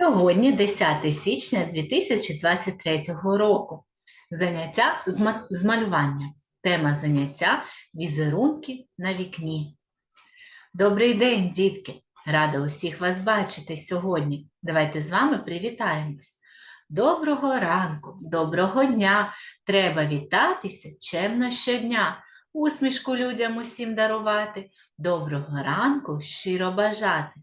Сьогодні 10 січня 2023 року. Заняття з ма- малювання. Тема заняття візерунки на вікні. Добрий день, дітки! Рада усіх вас бачити сьогодні. Давайте з вами привітаємось. Доброго ранку, доброго дня! Треба вітатися чемно щодня. Усмішку людям усім дарувати. Доброго ранку щиро бажати.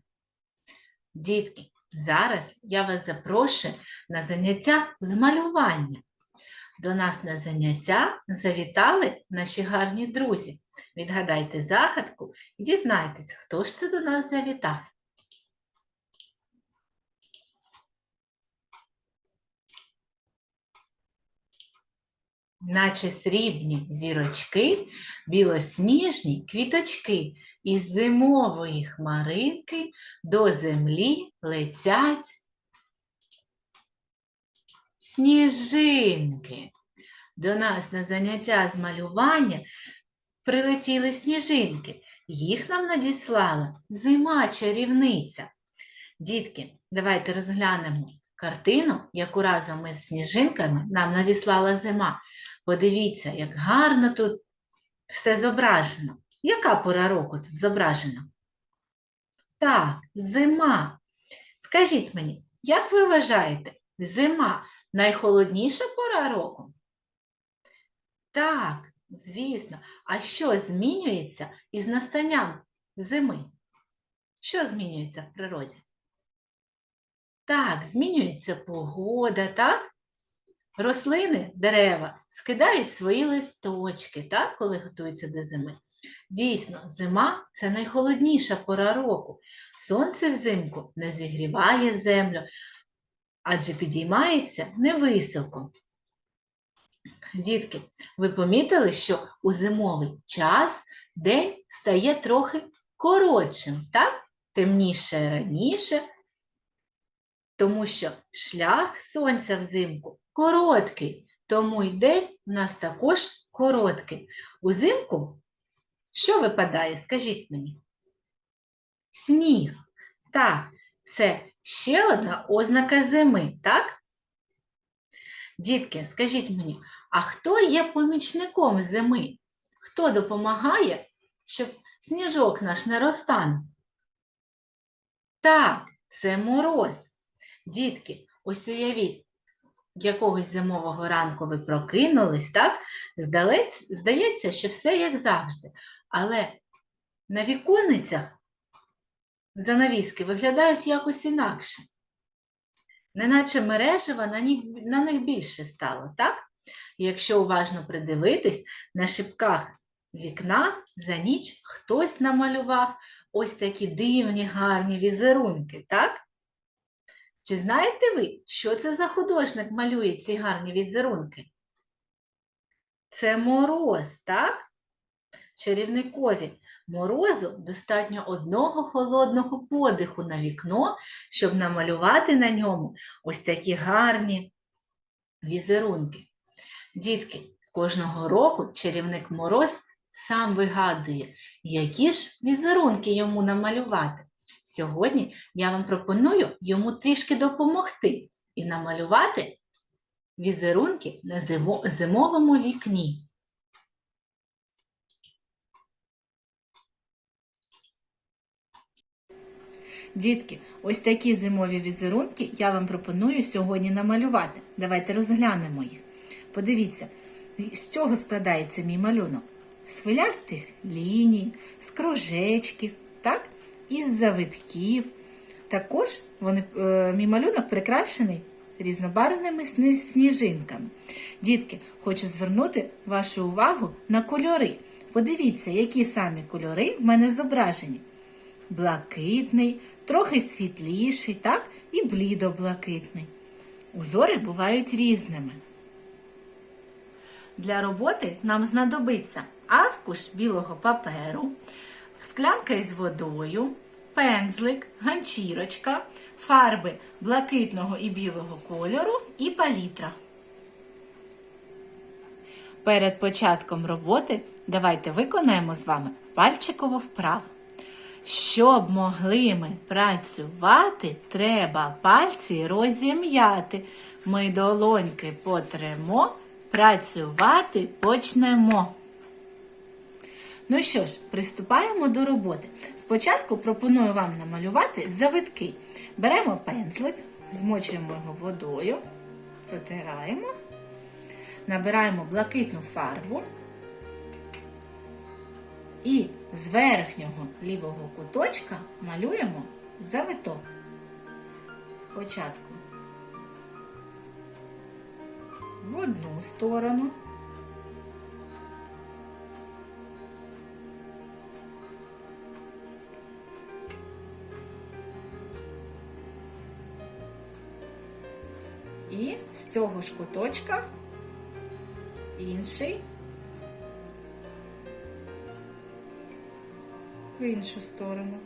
Дітки, Зараз я вас запрошую на заняття з малювання. До нас на заняття завітали наші гарні друзі. Відгадайте загадку і дізнайтесь, хто ж це до нас завітав. Наче срібні зірочки, білосніжні квіточки, із зимової хмаринки до землі летять сніжинки. До нас на заняття з малювання прилетіли сніжинки. Їх нам надіслала зима чарівниця. Дітки, давайте розглянемо картину, яку разом із сніжинками нам надіслала зима. Подивіться, як гарно тут все зображено. Яка пора року тут зображена? Так, зима. Скажіть мені, як ви вважаєте, зима найхолодніша пора року? Так, звісно. А що змінюється із настанням зими? Що змінюється в природі? Так, змінюється погода, так? Рослини, дерева скидають свої листочки, так, коли готуються до зими. Дійсно, зима це найхолодніша пора року. Сонце взимку не зігріває землю, адже підіймається невисоко. Дітки, ви помітили, що у зимовий час день стає трохи коротшим, так? Темніше раніше, тому що шлях сонця взимку короткий, тому й день у нас також короткий. Узимку що випадає, скажіть мені? Сніг. Так, це ще одна ознака зими, так? Дітки, скажіть мені, а хто є помічником зими? Хто допомагає, щоб сніжок наш не розтанув? Так, це мороз. Дітки, ось уявіть, якогось зимового ранку ви прокинулись, так? Здається, що все як завжди. Але на віконницях занавіски виглядають якось інакше. Неначе мережева на них, на них більше стало, так? Якщо уважно придивитись, на шибках вікна за ніч хтось намалював ось такі дивні гарні візерунки, так? Чи знаєте ви, що це за художник малює ці гарні візерунки? Це мороз, так? Чарівникові морозу достатньо одного холодного подиху на вікно, щоб намалювати на ньому ось такі гарні візерунки. Дітки, кожного року чарівник мороз сам вигадує, які ж візерунки йому намалювати. Сьогодні я вам пропоную йому трішки допомогти і намалювати візерунки на зимовому вікні. Дітки, ось такі зимові візерунки я вам пропоную сьогодні намалювати. Давайте розглянемо їх. Подивіться, з чого складається мій малюнок? З хвилястих ліній, з кружечків, так? Із завитків. Також вони, е, мій малюнок прикрашений різнобарвними сніжинками. Дітки, хочу звернути вашу увагу на кольори. Подивіться, які самі кольори в мене зображені. Блакитний, трохи світліший, так? і блідоблакитний. Узори бувають різними. Для роботи нам знадобиться аркуш білого паперу, склянка із водою, пензлик, ганчірочка, фарби блакитного і білого кольору і палітра. Перед початком роботи давайте виконаємо з вами пальчикову вправу. Щоб могли ми працювати, треба пальці розім'яти. Ми долоньки потремо, працювати почнемо. Ну що ж, приступаємо до роботи. Спочатку пропоную вам намалювати завитки. Беремо пензлик, змочуємо його водою, протираємо, набираємо блакитну фарбу і з верхнього лівого куточка малюємо завиток. Спочатку в одну сторону. З цього ж куточка інший в іншу сторону.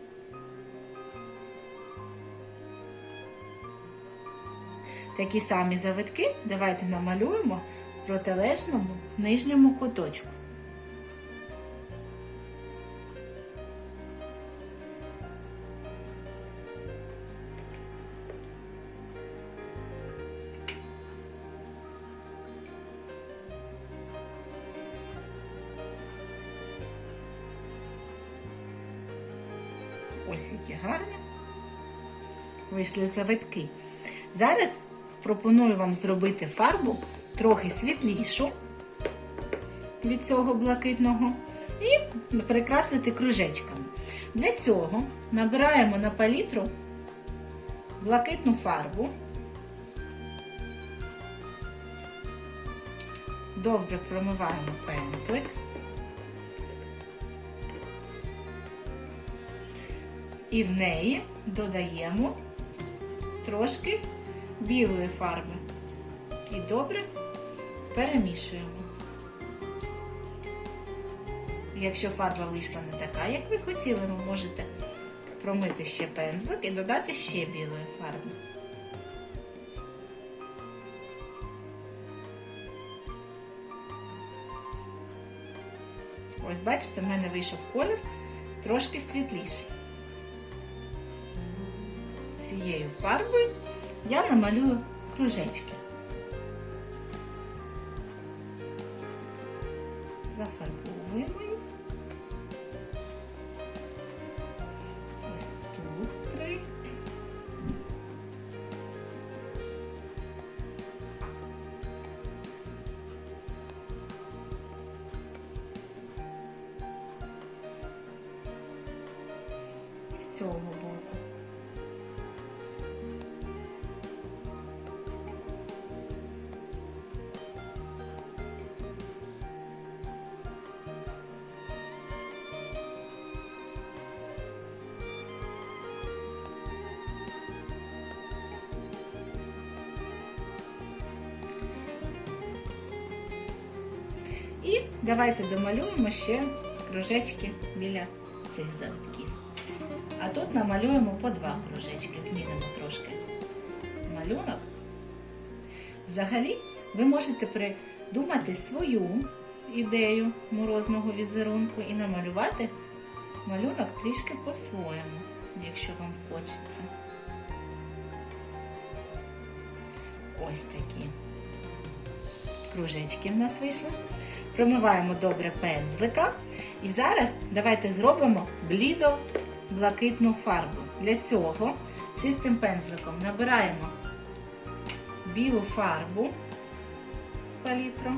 Такі самі завитки давайте намалюємо в протилежному нижньому куточку. Ось які гарні вийшли завитки. Зараз пропоную вам зробити фарбу трохи світлішу від цього блакитного і прикрасити кружечками. Для цього набираємо на палітру блакитну фарбу, добре промиваємо пензлик. І в неї додаємо трошки білої фарби і добре перемішуємо. Якщо фарба вийшла не така, як ви хотіли, ви можете промити ще пензлик і додати ще білої фарби. Ось бачите, в мене вийшов колір трошки світліший. Цією фарбою я намалюю кружечки. Зафарбовуємо їх. Ось тут три. І з цього давайте домалюємо ще кружечки біля цих завитків. А тут намалюємо по два кружечки, змінимо трошки малюнок. Взагалі, ви можете придумати свою ідею морозного візерунку і намалювати малюнок трішки по-своєму, якщо вам хочеться. Ось такі кружечки в нас вийшли. Промиваємо добре пензлика. І зараз давайте зробимо блідо-блакитну фарбу. Для цього чистим пензликом набираємо білу фарбу в палітру.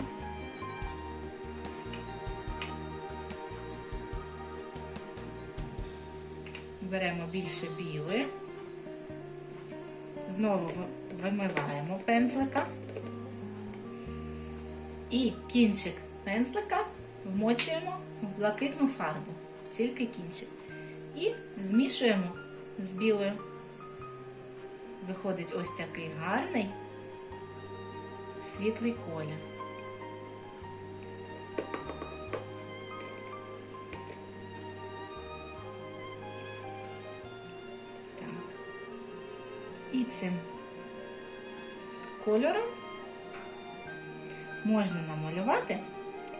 Беремо більше білої, знову вимиваємо пензлика. І кінчик пензлика вмочуємо в блакитну фарбу, тільки кінчик. І змішуємо з білою. Виходить ось такий гарний світлий колір. І цим кольором можна намалювати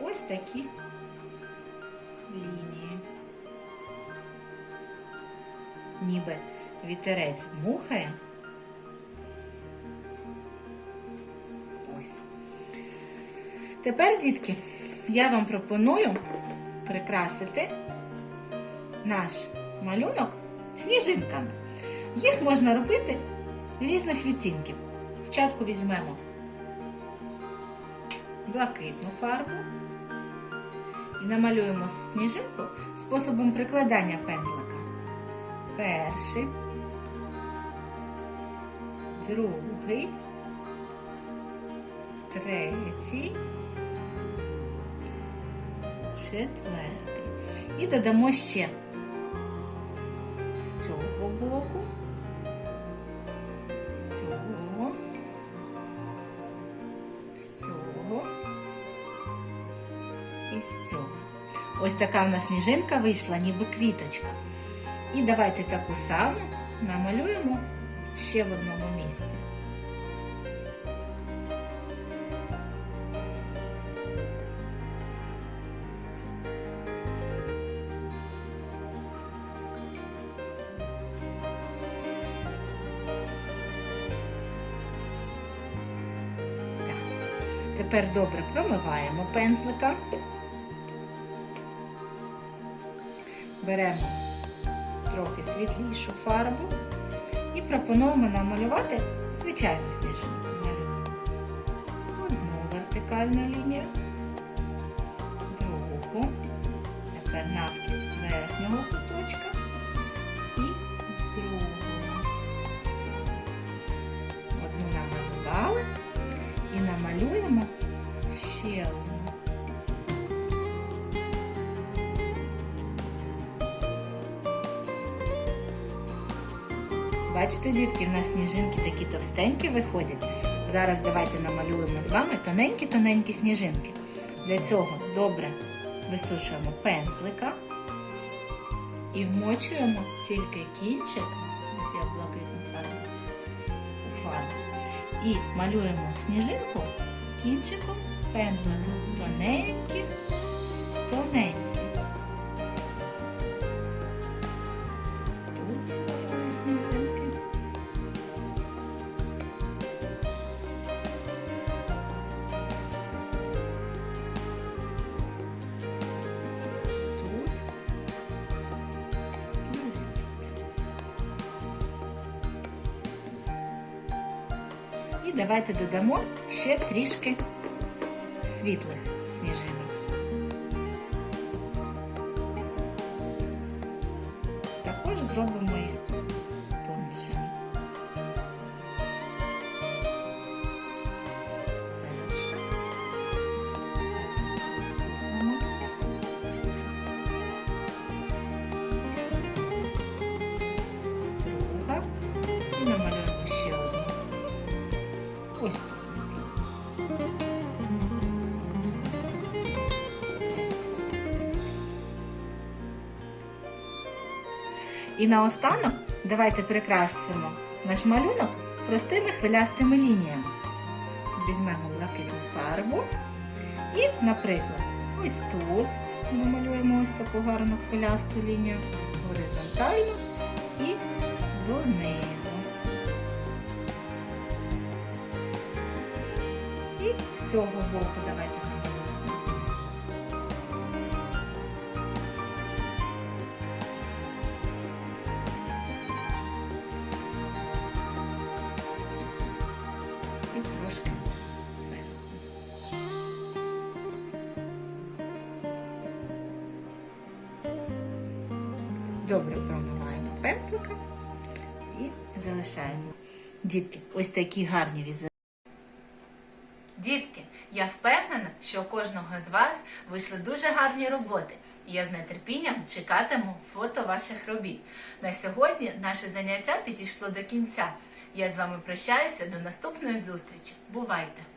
ось такі лінії. ніби вітерець дмухає. Тепер, дітки, я вам пропоную прикрасити наш малюнок сніжинками. Їх можна робити різних відтінків. Спочатку візьмемо блакитну фарбу і намалюємо сніжинку способом прикладання пензлика. Перший, другий, третій, четвертий. І додамо ще. З цього боку, з цього, Ось така в нас сніжинка вийшла, ніби квіточка. І давайте таку саму намалюємо ще в одному місці. Тепер добре промиваємо пензлика. Беремо трохи світлішу фарбу і пропонуємо намалювати звичайну сніжинку. Малюємо одну вертикальну лінію, другу, тепер навкіл з верхнього куточка і з другого. Одну намалювали і намалюємо Бачите, дітки, в нас сніжинки такі товстенькі виходять. Зараз давайте намалюємо з вами тоненькі-тоненькі сніжинки. Для цього добре висушуємо пензлика і вмочуємо тільки кінчик, ось я блакитну фарбу, у фарбу. І малюємо сніжинку кінчиком пензлика. Тоненькі, тоненькі. І давайте додамо ще трішки світлих сніжинок. І наостанок давайте прикрасимо наш малюнок простими хвилястими лініями. Візьмемо блакитну фарбу і, наприклад, ось тут намалюємо ось таку гарну хвилясту лінію горизонтально і донизу. І з цього боку давайте Добре промиваємо пензлика і залишаємо. Дітки, ось такі гарні візерунки. Дітки, я впевнена, що у кожного з вас вийшли дуже гарні роботи. І я з нетерпінням чекатиму фото ваших робіт. На сьогодні наше заняття підійшло до кінця. Я з вами прощаюся до наступної зустрічі. Бувайте!